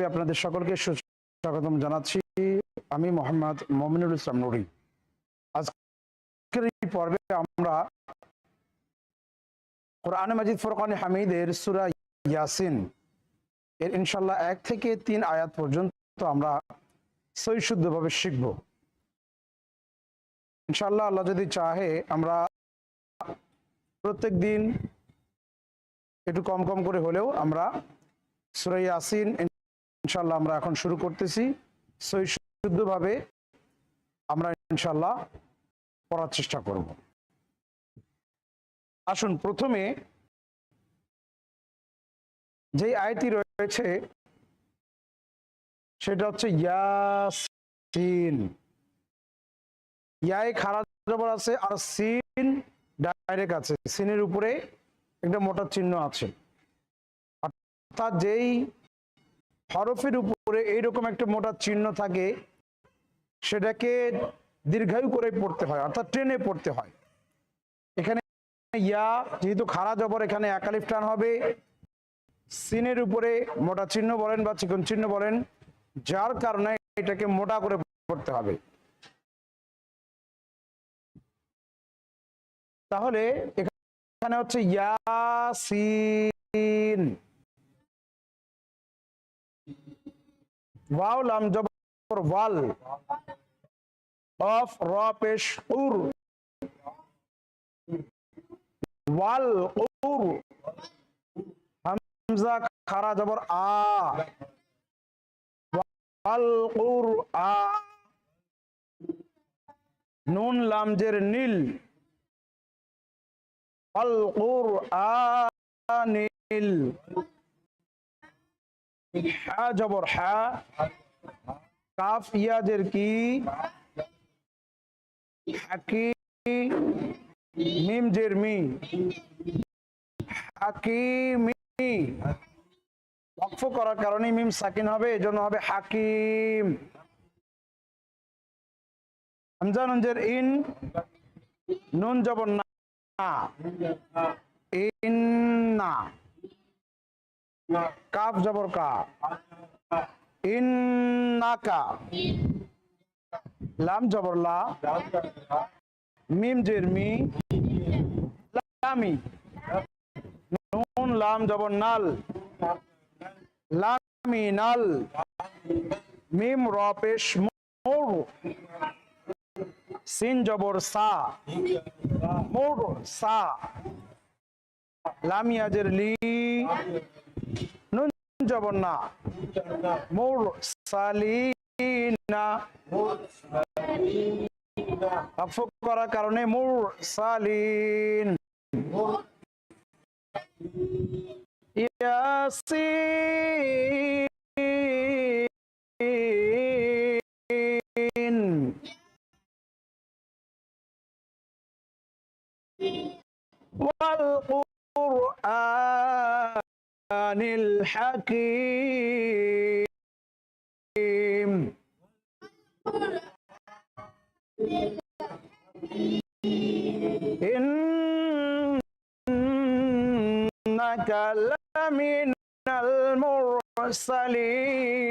আপনাদের সকলকে সুস্বাগতম জানাচ্ছি। আমি মোহাম্মদ মমিনুল ইসলাম নুরি। আজকের এই পর্বে আমরা কোরআন মাজিদ ফোরকান হামিদের সুরা ইয়াসিন। এর ইনশাল্লাহ এক থেকে তিন আয়াত পর্যন্ত আমরা সই শুদ্ধভাবে শিখব। ইনশাল্লাহ আল্লাহ যদি চাহে আমরা প্রত্যেক দিন একটু কম কম করে হলেও আমরা সুরা ইয়াসিন ইনশাল্লাহ আমরা এখন শুরু করতেছি। সই শুদ্ধভাবে আমরা ইনশাল্লাহ পড়ার চেষ্টা করব। আসুন প্রথমে যে আয়টি রয়েছে সেটা হচ্ছে জবর আছে আর সিন ডাইরেক্ট আছে। সিনের উপরে একটা মোটা চিহ্ন আছে। অর্থাৎ যেই হরফের উপরে এইরকম একটা মোটা চিহ্ন থাকে, সেটাকে দীর্ঘায়ু করে পড়তে হয়, অর্থাৎ ট্রেনে পড়তে হয়। এখানে ইয়া, যেহেতু খারা জবর, এখানে একালিফ টান হবে। সিনের উপরে মোটা চিহ্ন বলেন বা চিকন চিহ্ন বলেন যার কারণে এটাকে মোটা করে পড়তে হবে। তাহলে এখানে হচ্ছে ইয়াসিন। জবর, ওয়াল। অফ ওয়াল, উর। হামজা, খারা, জবর, আ। আ নুন লামজের নীল। উর আ নীল। হা জবর হা। কাফ ইয়াজের কি? হাকি। জের মি। হাকিমি ওয়াকফ করার কারণে মিম সাকিন হবে, এজন্য হবে হাকিম। হামজা ইন, নুন জবর না। ইন না। কাফ জবর কা। ইন্নাকা লাম জবর লা। মিম জের মি। লামি। নুন, লাম জবর নাল। লামি নাল মিম র পেশ মোর সিন জবর সা মোর সা লামিয়াজের লি নুন জবর না মোর সালিনা আফ করার কারণে মোর সালিন ياسين. والقرآن الحكيم. إنك لا لمن المرسلين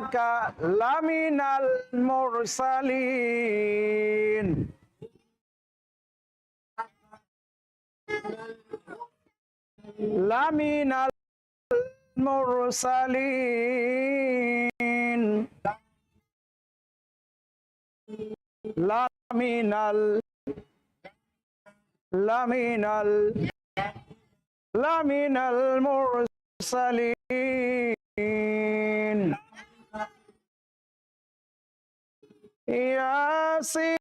إنك لمن المرسلين لمن المرسلين لمن ال لمن ال لمن المرسلين ياسين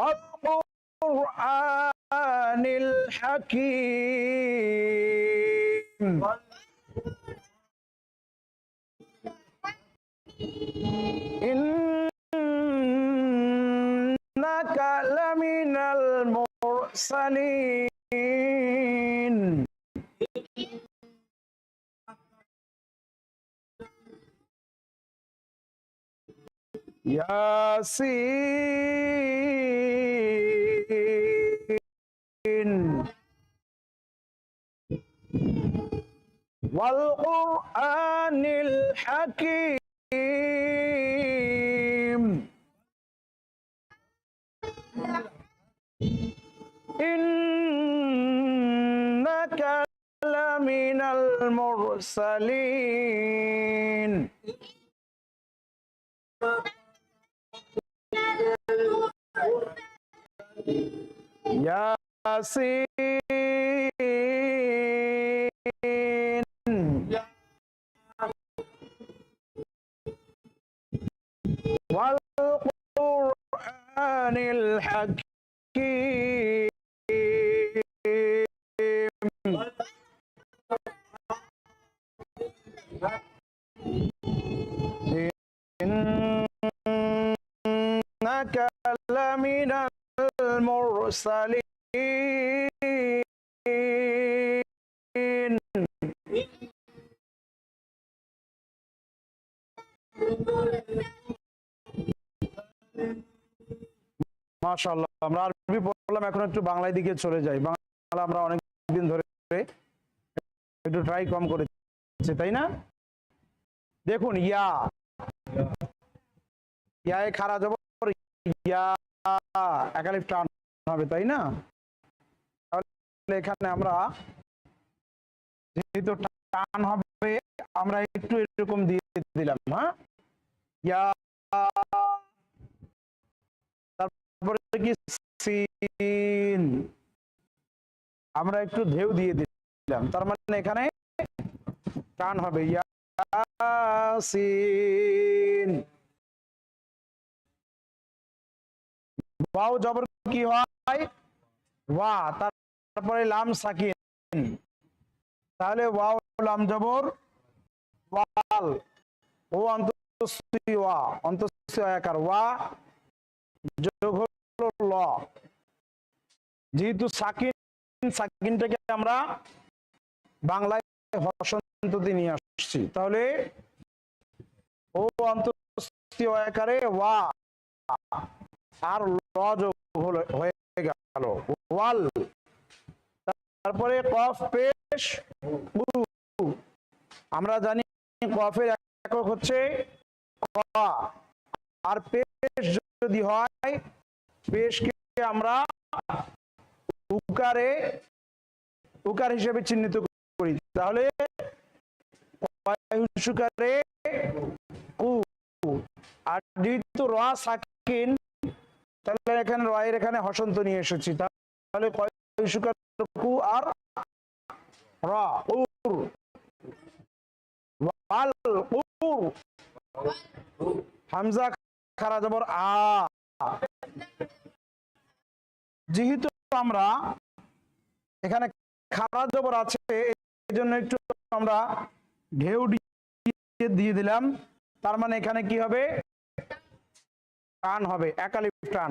والقرآن الحكيم إنك لمن المرسلين ياسين. والقرآن الحكيم. إنك لمن المرسلين. ياسين. والقرآن الحكيم. المرسلين মাশাআল্লাহ আমরা আরবি পড়লাম এখন একটু বাংলায় দিকে চলে যাই বাংলা আমরা অনেক দিন ধরে একটু ট্রাই কম করেছি তাই না দেখুন ইয়া ইয়ায় খারা যাব ইয়া একালিফ টান হবে, তাই না? তাহলে এখানে আমরা যেহেতু টান হবে, আমরা একটু এরকম দিয়ে দিলাম হ্যাঁ? আমরা একটু ঢেউ দিয়ে দিলাম, তার মানে এখানে টান হবে ইয়াসিন ওয়াও জবর কি হয়? তারপরে লাম সাকিন। তাহলে ওয়াও, লাম জবর। ওয়াল। ও ওয়া আকার ওয়া যোগ হলো ল। যেহেতু সাকিন, সাকিনটাকে আমরা বাংলায় হসন্ততে নিয়ে আসছি। তাহলে ও অন্তঃস্থি আকারে ওয়া আর ল যোগ হয়ে গেল ওয়াল। তারপরে কফ পেশ। আমরা জানি কফের একক হচ্ছে আর পেশ যদি হয়, পেশকে আমরা উকারে, উকার হিসেবে চিহ্নিত করি। তাহলে আর যেহেতু র সাকিন তাহলে এখানে রয়ের এখানে হসন্ত নিয়ে এসেছি। তাহলে আর হামজা খারা জবর আ। যেহেতু আমরা এখানে খারা জবর আছে এই জন্য একটু আমরা ঢেউ দিয়ে দিলাম। তার মানে এখানে কি হবে? টান হবে একালিফ টান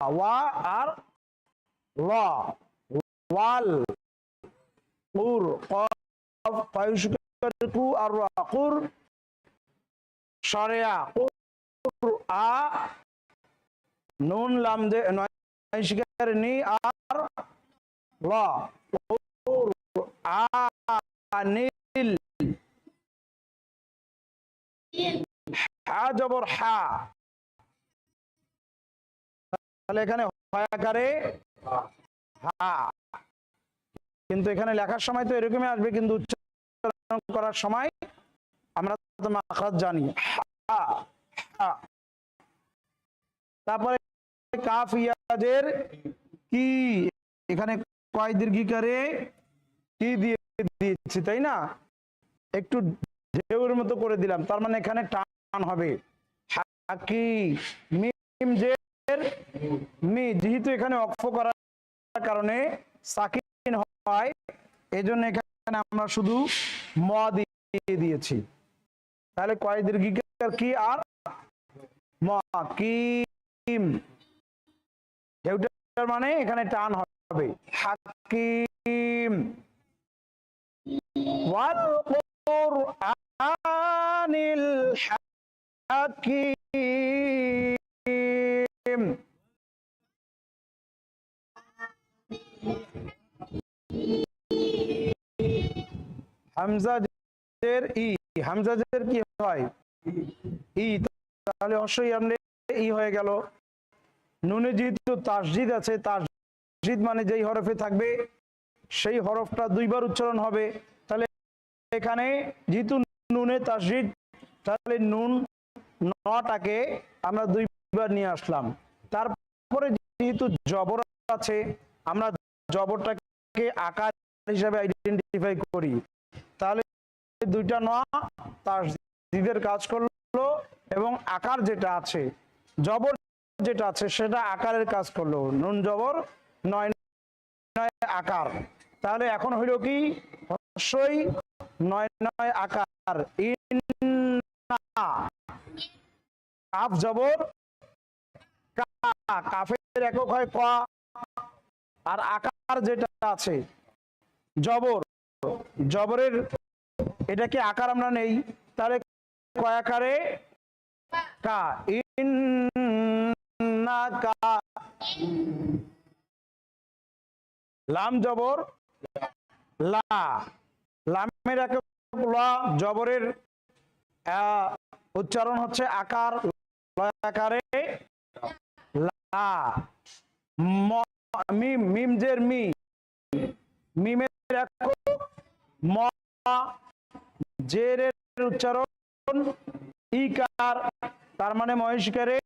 ওয়া আর ল। ওয়াল। কুর কফ ফায়ুশকার কু, আর রা। কুর শরিয়া কুর, আ, নুন, লাম যে নয়শিকার নি, আর ল। কুর, আ, নীল। হা, জবর, হা। তাহলে এখানে আকারে হা। কিন্তু এখানে লেখার সময় তো এরকমই আসবে, কিন্তু উচ্চারণ করার সময় আমরা তো মাখরাজ জানি। তারপরে কাফ ইয়াজের কি? এখানে কয় দীর্ঘিকারে কি দিয়ে দিয়েছি, তাই না? একটু ঢেউর মতো করে দিলাম, তার মানে এখানে টান হবে। হাকি মিম জের মি যেহেতু এখানে অক্ষ করার কারণে সাকিন হয়, এজন্য এখানে আমরা শুধু ম দিয়ে দিয়েছি। তাহলে কয় দীর্ঘিকার কি আর? ম, কিম। ঢেউটার মানে এখানে টান হবে। হাকিম। ওয়াল হাকিম। হামজাজের ই হামজাজের কি হয়? ই, তাহলে অবশ্যই ই হয়ে গেল। তাসজিদ আছে, তাসজিদ মানে যেই হরফে থাকবে, সেই হরফটা দুইবার উচ্চারণ হবে। তাহলে এখানে যেহেতু নুনে তাসজিদ, তাহলে নুন নটাকে আমরা দুইবার নিয়ে আসলাম। তারপরে যেহেতু জবর আছে, আমরা জবরটাকে আকার হিসাবে আইডেন্টিফাই করি। তাহলে দুইটা ন তাসজিদের কাজ করল এবং আকার যেটা আছে, জবর যেটা আছে, সেটা আকারের কাজ করল। নুন জবর, নয় নয় আকার। তাহলে এখন হইল কি? অবশ্যই নয় নয় আকার। কাফ জবর কাফের একক হয় আর আকার যেটা আছে, জবর। জবরের এটাকে আকার আমরা নেই? তাহলে কয় আকারে? কা। লাম জবর, লা। লামের একক জবরের উচ্চারণ হচ্ছে আকার লা ম- মিমের ম উচ্চারণ ইকার, তার মানে মহেশকারে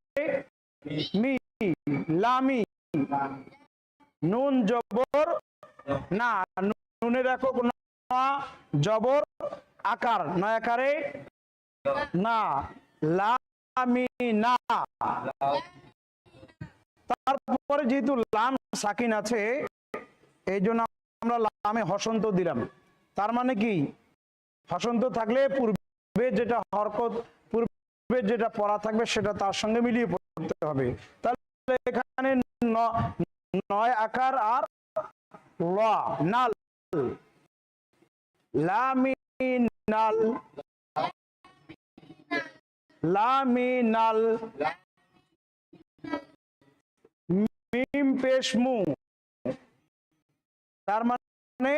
মি, লামি। নুন জবর, না, নুনের একক জবর আকার, নয় আকারে। না লামি না তারপরে যেহেতু লাম সাকিন আছে, এই জন্য আমরা লামে হসন্ত দিলাম। তার মানে কি? হসন্ত থাকলে পূর্বে যেটা হরকত, পূর্বে যেটা পড়া থাকবে সেটা তার সঙ্গে মিলিয়ে পড়তে হবে। তাহলে এখানে নয় আকার আর ল, নাল। লামিনাল লামিনাল মিম পেশ তার মানে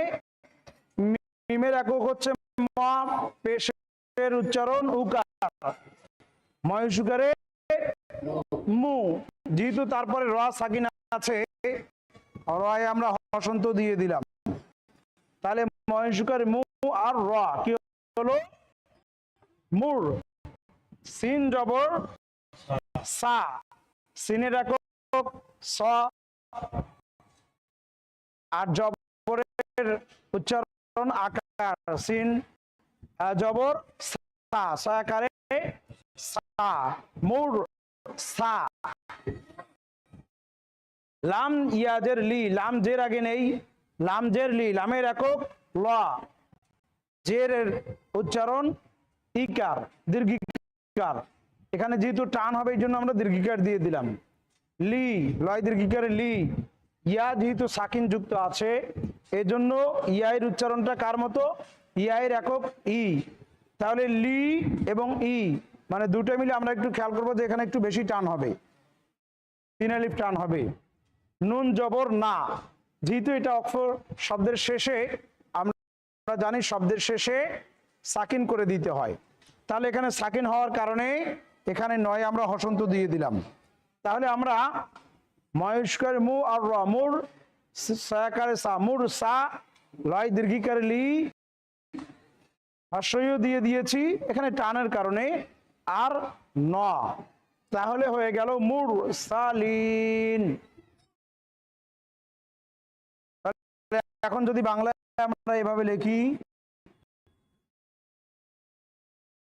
মিমের একক হচ্ছে ম পেশের উচ্চারণ উকার ময়সুকারে মু। যেহেতু তারপরে র সাকিন আছে, রয় আমরা হসন্ত দিয়ে দিলাম। তাহলে মহেশুকার মু আর র, কি হলো? মুর। সিন জবর সা। সিনের একক উচ্চারণ আকার, সিন জবর, সা, স লাম লি, লাম জের আগে নেই, লাম জের লি, লামের একক, ল। জের উচ্চারণ ইকার, দীর্ঘিকার। এখানে যেহেতু টান হবে, এই জন্য আমরা দীর্ঘিকার দিয়ে দিলাম। লি লয় দীর্ঘিকার লি? ইয়া যেহেতু সাকিন যুক্ত আছে, এজন্য ইয়ের উচ্চারণটা কার মতো? ইয়ের একক ই। তাহলে লি এবং ই মানে দুটো মিলে আমরা একটু খেয়াল করব যে এখানে একটু বেশি টান হবে। তিন টান হবে। নুন জবর না। যেহেতু এটা অক্ষর শব্দের শেষে, আমরা জানি শব্দের শেষে সাকিন করে দিতে হয়। তাহলে এখানে সাকিন হওয়ার কারণে এখানে নয় আমরা হসন্ত দিয়ে দিলাম। তাহলে আমরা ময়স্কার মু আর র, মুর সাকারে সা, মুর সা লয় দীর্ঘিকার লি। হাস্যও দিয়ে দিয়েছি, এখানে টানের কারণে। আর ন, তাহলে হয়ে গেল মুর সালিন। এখন যদি বাংলায় আমরা এভাবে লিখি